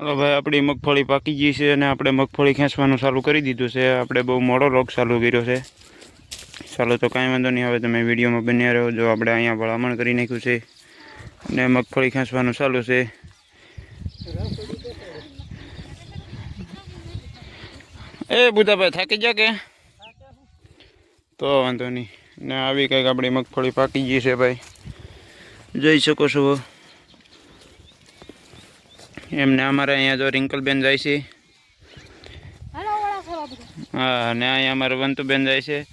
Hello ભાઈ, આપણી મગફળી પાકી ગઈ છે અને આપણે મગફળી ખેંચવાનું ચાલુ કરી દીધું છે. આપણે બહુ મોડો લોક ચાલુ કર્યો છે. ચાલો તો કાંઈ વાંધો નહીં, હવે તમે વિડીયોમાં બન્યા રહો. જો આપણે અહીંયા ભલામણ કરી નાખ્યું છે અને મગફળી ખેંચવાનું ચાલુ છે. એ બુધાભાઈ, થાકી ગયા કે? તો વાંધો નહીં. ને આવી કંઈક આપણી મગફળી પાકી ગઈ છે ભાઈ. જોઈ શકો છો. એમને અમારે અહીંયા જો રિંકલબેન જાય છે. હા ને અહીંયા અમારે વંતુબેન જાય છે.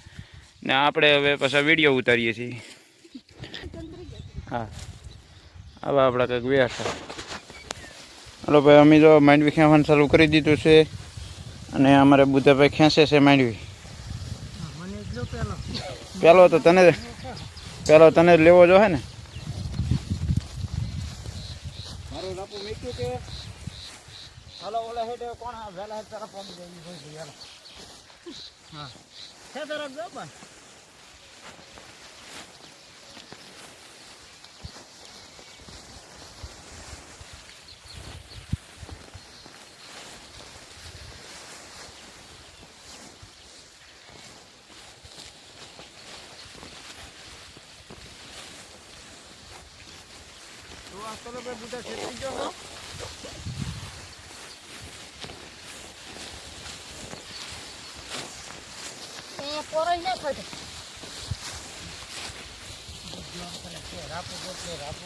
ને આપણે હવે પાછા વીડિયો ઉતારીએ છીએ. હા. આવા આપણા કંઈક વ્યવસ્થા હલો ભાઈ અમે જો માંડવી ખેંચવાનું ચાલુ કરી દીધું છે. અને અમારે બુધાભાઈ ખેંચે છે માંડવી. પહેલો જો પેલો. પેલો તો તને પહેલો તને જ લેવો જો હે ને. મારું રાપુ મીઠું કે હાલો ઓલા હેડે કોણ હા વેલા હેડ તરફ પહોંચી જાય હોય છે હા. છે તરફ જાવ બસ તો આ ચલો ભાઈ બધા છેતરી ગયો હો એ પોરાઈ ના ખાય રાપુ ગોતલે રાપુ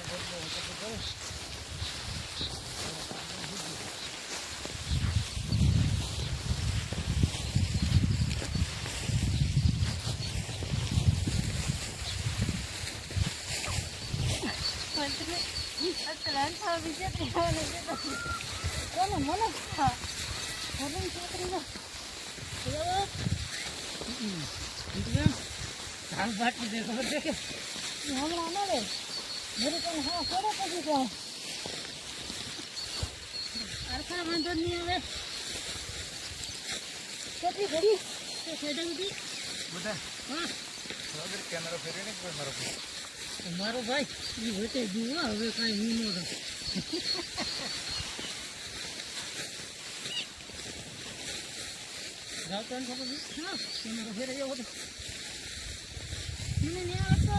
ગોતલે હું તો કહું ધાન બાટલી ખબર કે હમણાં ના રે મેરે હા થોડો પછી તો અરખા વાંધો નહીં બધા કેમેરો ફેરવીને મારો મારો ભાઈ એ વટે જુઓ હવે કાંઈ તો રાવતાને ખબર છે? હા કેમેરો ફેરે એવો તો. મને નહીં આવતો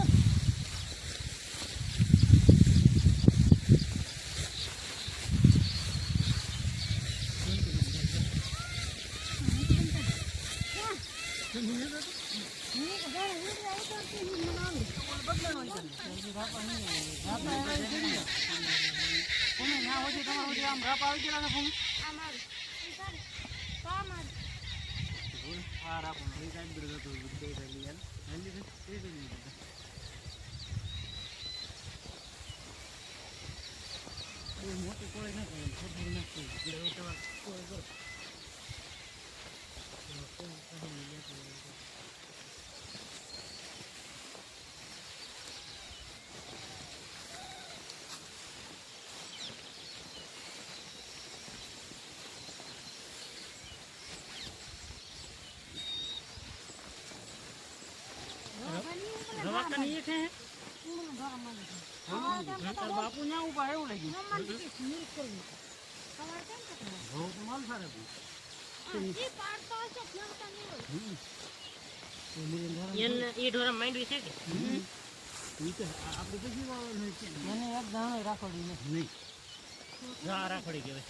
berapa ini? berapa ini? ini? ini? બાપુ ના ઊભા એવું લાગ્યું. ઘઉં તો માલ સારા એ ઢોરા માંડવી છે કે? આપણે પછી વાવવાનું છે મને એક દાણો રાખોડી નથી નહીં. રાખડી કહેવાય.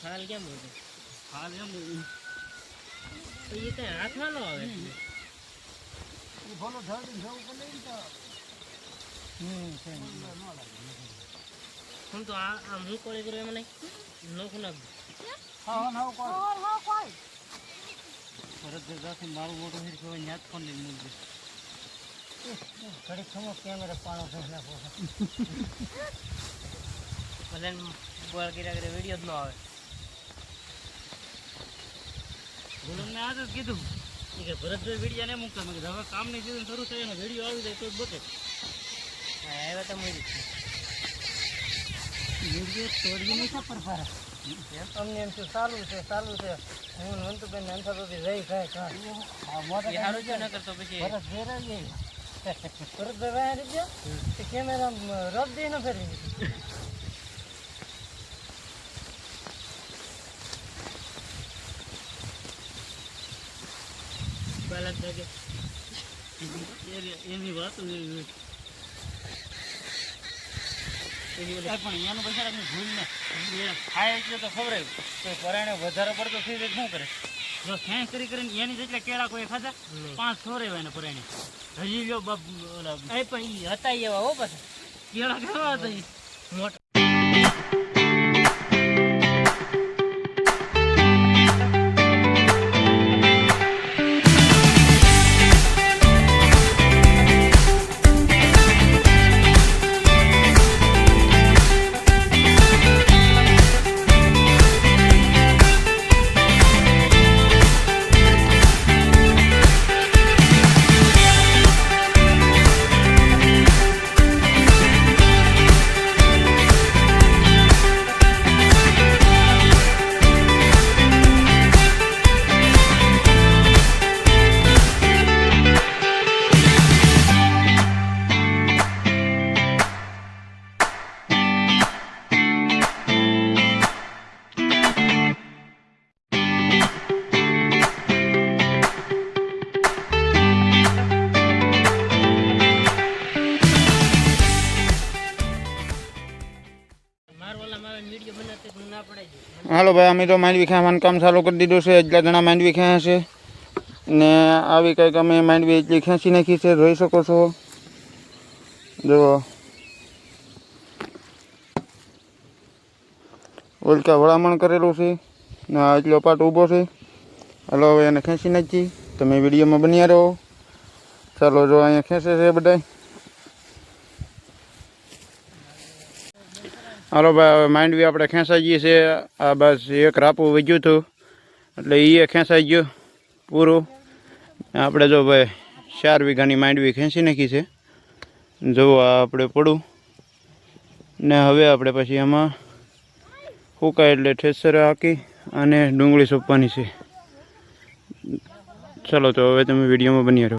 ખાલ કેમ બોલતો હાલ એમ તો એ કઈ હાથમાં ન આવે એ ભલો ઢળીને જવું પડે ને તો. હું તો આ આમ હું કોળી કરું એમાં નહીં? નોખું નાખ. હા હા કોઈ. પરત જગાથી મારું મોટું હીર કહેવાય ન્યાજ ફોન લઈને મૂકજો. ઘડીક ખમો કેમેરા પાણો થઈ નાખો ભલે વીડિયો જ ન આવે. ગુલામને આજ જ કીધું કે ભરતભાઈ વીડિયો ને મૂકતા. મેં હવે કામની સિઝન શરૂ થાય ને વીડિયો આવી જાય તો જ હા આવ્યા તો મળી વીડિયો તોડી નહીં પર ફારા અમને એમ શું ચાલુ છે સારું છે. હું વંતુબેન અંતર રહી કાંઈ સારું છે. ન કરતો પછી ભરત ફેરવીએ પરત ભાઈ આવી તે કેમેરા રબ દે ન બાલક દાગે એની વાત એની પણ એનું બિચારા ભૂલ ને. ખાય એટલે તો ખબર તો પરાયણે વધારે પડતો થઈ જાય શું કરે? જો ખેંચ કરી કરીને એની જેટલા કેળા કોઈ ખાધા પાંચ છોરે હોય ને પરાયણે હજી જો બાપ એ પણ હતા એવા હો પાછા. કેળા કેવા હતા મોટા હાલો ભાઈ, અમે તો માંડવી ખાવાનું કામ ચાલુ કરી દીધું છે. એટલા જણા માંડવી ખેંચ્યા છે. ને આવી કંઈક અમે માંડવી એટલી ખેંચી નાખી છે, જોઈ શકો છો. જુઓ. ઓલકા વળામણ કરેલું છે. ને એટલો પાટ ઊભો છે. હાલો, હવે એને ખેંચી નાખી તમે વિડીયોમાં બન્યા રહો. ચાલો, જો અહીંયા ખેંચે છે બધા હાલો ભાઈ માઇન્ડ બી આપણે ખેંચાઈ જઈએ છે આ બસ એક રાપું વધ્યું હતું, એટલે એ ખેંચાઈ ગયું પૂરું. આપણે જો ભાઈ, ચાર વીઘાની માંડવી ખેંચી નાખી છે. જો આ આપણે પડું. ને હવે આપણે પછી એમાં ફૂકાય એટલે ઠેસર હાકી અને ડુંગળી સોંપવાની છે. ચાલો તો હવે તમે વિડીયોમાં બની રહો.